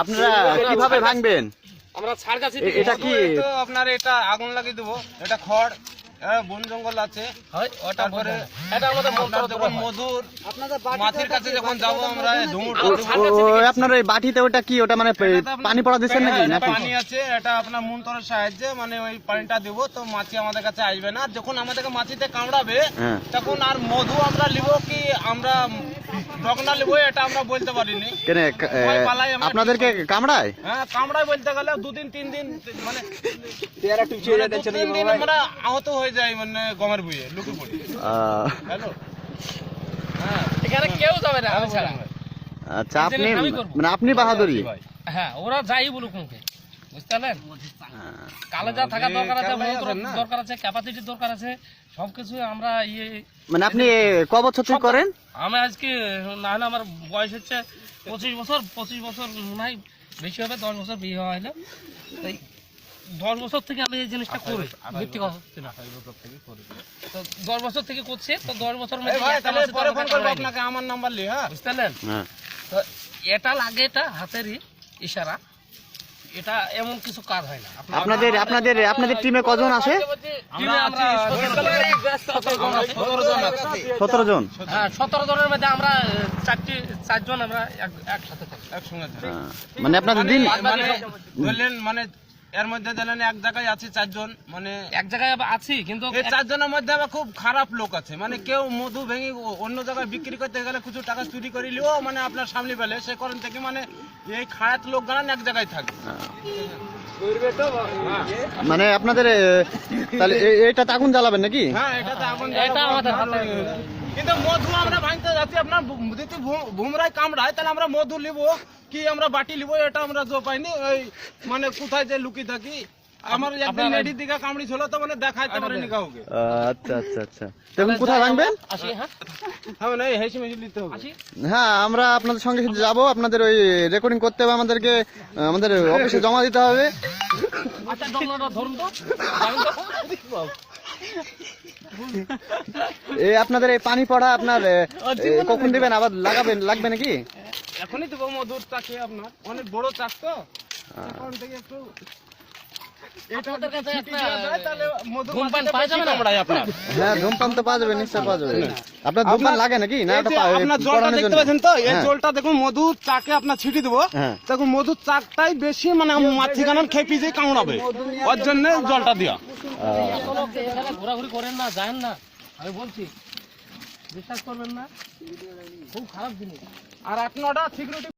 আপনারা কীভাবে ভাঙবেন? আমরা ছাড় গাছি এটা কি? তো আপনার এটা আগুন লাগিয়ে দেবো। এটা খড় বন জঙ্গল আছে। ওটা তারপরে এটা আমাদের মন্ত্র আপনার যখন মধুর মাছির কাছে যখন যাব আমরা আপনার ওই বাটিতে ওটা কি? ওটা মানে পানি পড়া দিচ্ছেন নাকি? পানি আছে এটা আপনার মন্ত্রের সাহায্যে মানে ওই পানিটা দেবো তো মাছি আমাদের কাছে আসবে না। যখন আমাদেরকে মাছিতে কামড়াবে হ্যাঁ। তখন আর মধু আমরা নিব কি? আমরা এটা আমরা বলতে পারিনি। কেন আপনাদেরকে কামড়ায়? হ্যাঁ কামড়ায় বলতে গেলে দুদিন তিন দিন মানে মানে দিন আমরা আহত হয়ে যাই মানে গমের বুয়ে লুকে পড়ি। হ্যালো? হ্যাঁ এখানে কেউ যাবে না আমি ছাড়া আচ্ছা। আপনি মানে আপনি বাহাদুরি? হ্যাঁ ওরা যাই বলুক মুখে বুঝতে পারলেন? হ্যাঁ। কালে যা থাকার দরকার আছে? দরকার আছে ক্যাপাসিটির দরকার আছে সবকিছু আমরা ইয়ে মানে আপনি ক বছর করেন? আমি আজকে না হলে আমার বয়স হচ্ছে পঁচিশ বছর পঁচিশ বছর মনে হয় বেশি হবে দশ বছর বিয়ে হওয়া হলে তাই দশ বছর থেকে আমি এই জিনিসটা করি ভিত্তি কথা না। তো দশ বছর থেকে করছি তো দশ বছর। আপনাকে আমার নাম্বার নিয়ে হ্যাঁ? বুঝতে হ্যাঁ। তো এটা লাগে এটা হাতেরই ইশারা। এটা এমন কিছু কাজ হয় না। আপনাদের আপনাদের আপনাদের টিমে কজন আছে? আমরা সতেরো জন? হ্যাঁ সতেরো জনের মধ্যে আমরা চারটি চারজন আমরা একসাথে থাকি। একসঙ্গে মানে আপনাদের দিন মানে ধরলেন মানে এর মধ্যে এক জায়গায় আছে চারজন মানে এক জায়গায় আছি কিন্তু এই চারজনের মধ্যে আবার খুব খারাপ লোক আছে। মানে কেউ মধু ভেঙে অন্য জায়গায় বিক্রি করতে গেলে কিছু টাকা চুরি করে নিলেও মানে আপনার সামনে পেলে সে করেন থেকে মানে এই খারাপ লোক গান এক জায়গায় থাকে। মানে আপনাদের তাহলে এটা আগুন জ্বালাবেন নাকি? হ্যাঁ এটা এখন আমাদের কিন্তু মধু আমরা ভাঙতে যাচ্ছি আপনার যদি ভুমরাই কামড়ায় তাহলে আমরা মধু নিব কি আমরা বাটি নিব এটা আমরা জো পাইনি। ওই মানে কোথায় যে লুকি থাকি? আমার একদিন লেডি দিঘা কামড়ি ছিল তো মানে দেখাইতে পারিনি কাউকে। আচ্ছা আচ্ছা আচ্ছা। দেখুন কোথায় ভাঙবেন? আসি হ্যাঁ? হ্যাঁ মানে এই হেসে মেসে নিতে হবে। হ্যাঁ আমরা আপনাদের সঙ্গে যাব আপনাদের ওই রেকর্ডিং করতে হবে আমাদেরকে আমাদের অফিসে জমা দিতে হবে। আচ্ছা ডগনাটা ধরুন তো। এই আপনাদের এই পানি পড়া আপনার কখন দিবেন? আবার লাগাবেন লাগবে নাকি? এখনই তো মধুর চাকে আপনার। অনেক বড় চাক তো। এখন থেকে একটু আপনার। হ্যাঁ ধূমপান আপনার ধূমপান লাগে নাকি? না ওটা যে পা- আপনার জলটা দেখতে পাচ্ছেন তো? এই হ্যাঁ। জলটা দেখুন মধু চাকে আপনার ছিটি দেবো। হ্যাঁ। চাকটাই বেশি মানে মাছিখানার খেপি যে কামড়াবে ওর জন্য জলটা দেওয়া ঘোরাঘুরি করেন না যান না। আমি বলছি বিশ্বাস করবেন না? খুব খারাপ জিনিস। আর আট নটা সিকিউরিটি